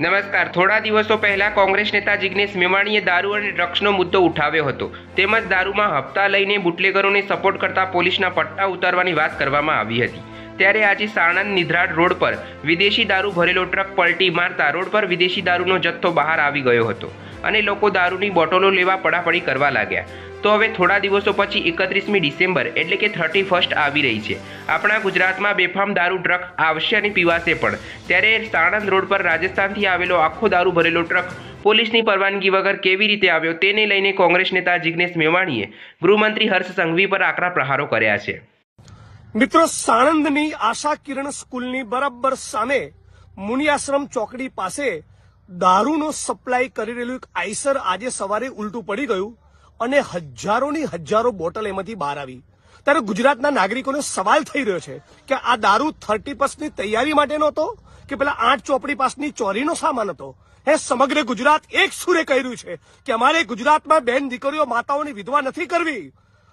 નમસ્કાર. થોડા દિવસો પહેલા કોંગ્રેસ નેતા જિગ્નેશ મેવાણીએ દારૂ અને ડ્રગ્સનો મુદ્દો ઉઠાવ્યો હતો. તેમજ દારૂમાં હપ્તા લઈને બુટલેગરોને સપોર્ટ કરતા પોલીસના પટ્ટા ઉતારવાની વાત કરવામાં આવી હતી. ત્યારે આજે સાણંદ નિધરાડ રોડ પર વિદેશી દારૂ ભરેલો ટ્રક પલટી મારતા રોડ પર વિદેશી દારૂનો જથ્થો બહાર આવી ગયો હતો. અને લોકો દારૂની બોટલો લેવા પડાપડી કરવા લાગ્યા. તો હવે થોડા દિવસો પછી એકત્રીસમી ડિસેમ્બર એટલે કે થર્ટી ફર્સ્ટ આવી રહી છે. આપણા ગુજરાતમાં બેફામ દારૂ ટ્રક આવશે અને પીવાશે પણ. ત્યારે સાણંદ રોડ પર રાજસ્થાનથી આવેલો આખો દારૂ ભરેલો ટ્રક પોલીસની પરવાનગી વગર કેવી રીતે આવ્યો તેને લઈને કોંગ્રેસ નેતા જિગ્નેશ મેવાણીએ ગૃહમંત્રી હર્ષ સંઘવી પર આકરા પ્રહારો કર્યા છે. મિત્રો, સાણંદની આશા કિરણ સ્કૂલની બરાબર સામે મુનિયાશ્રમ ચોકડી પાસે દારૂનો સપ્લાય કરી રહેલું એક આઈસર આજે સવારે ઉલટું પડી ગયું અને હજારોની હજારો બોટલ એમાંથી બહાર આવી. ત્યારે ગુજરાતના નાગરિકોને સવાલ થઈ રહ્યો છે કે આ દારૂ થર્ટી પર્સની તૈયારી માટેનો હતો કે પેલા આઠ ચોપડી પાસની ચોરીનો સામાન હતો? હે, સમગ્ર ગુજરાત એક સુરે કહી રહ્યું છે કે અમારે ગુજરાતમાં બેન દીકરીઓ, માતાઓની વિધવા નથી કરવી.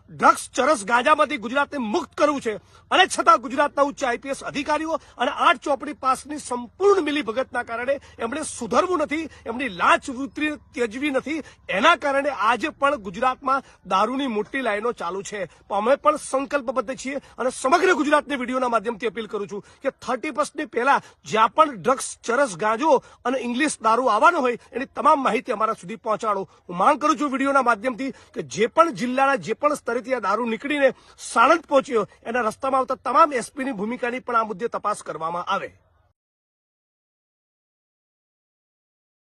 ડ્રગ્સ ચરસ ગાંજામાંથી ગુજરાતને મુક્ત કરવું છે. અને છતાં ગુજરાતના ઉચ્ચ આઈપીએસ અધિકારીઓ અને આઠ ચોપડી પાસની સંપૂર્ણ મિલીભગતના કારણે એમણે સુધરવું નથી, એમની લાંચ વૃત્તિ ત્યજવી નથી. એના કારણે આજે પણ ગુજરાતમાં દારૂની મોટી લાઈનો ચાલુ છે. અમે પણ સંકલ્પબદ્ધ છીએ અને સમગ્ર ગુજરાતને વિડીયોના માધ્યમથી અપીલ કરું છું કે થર્ટી ફર્સ્ટની પહેલા જ્યાં પણ ડ્રગ્સ ચરસ ગાંજો અને ઇંગ્લિશ દારૂ આવવાનો હોય એની તમામ માહિતી અમારા સુધી પહોંચાડો. હું માંગ કરું છું વિડીયોના માધ્યમથી કે જે પણ જિલ્લાના જે પણ સ્તરેથી આ દારૂ નીકળીને સાણંદ પહોંચ્યો. એના રસ્તામાં આવતા તમામ એસપીની ભૂમિકાની પણ આ મુદ્દે તપાસ કરવામાં આવે.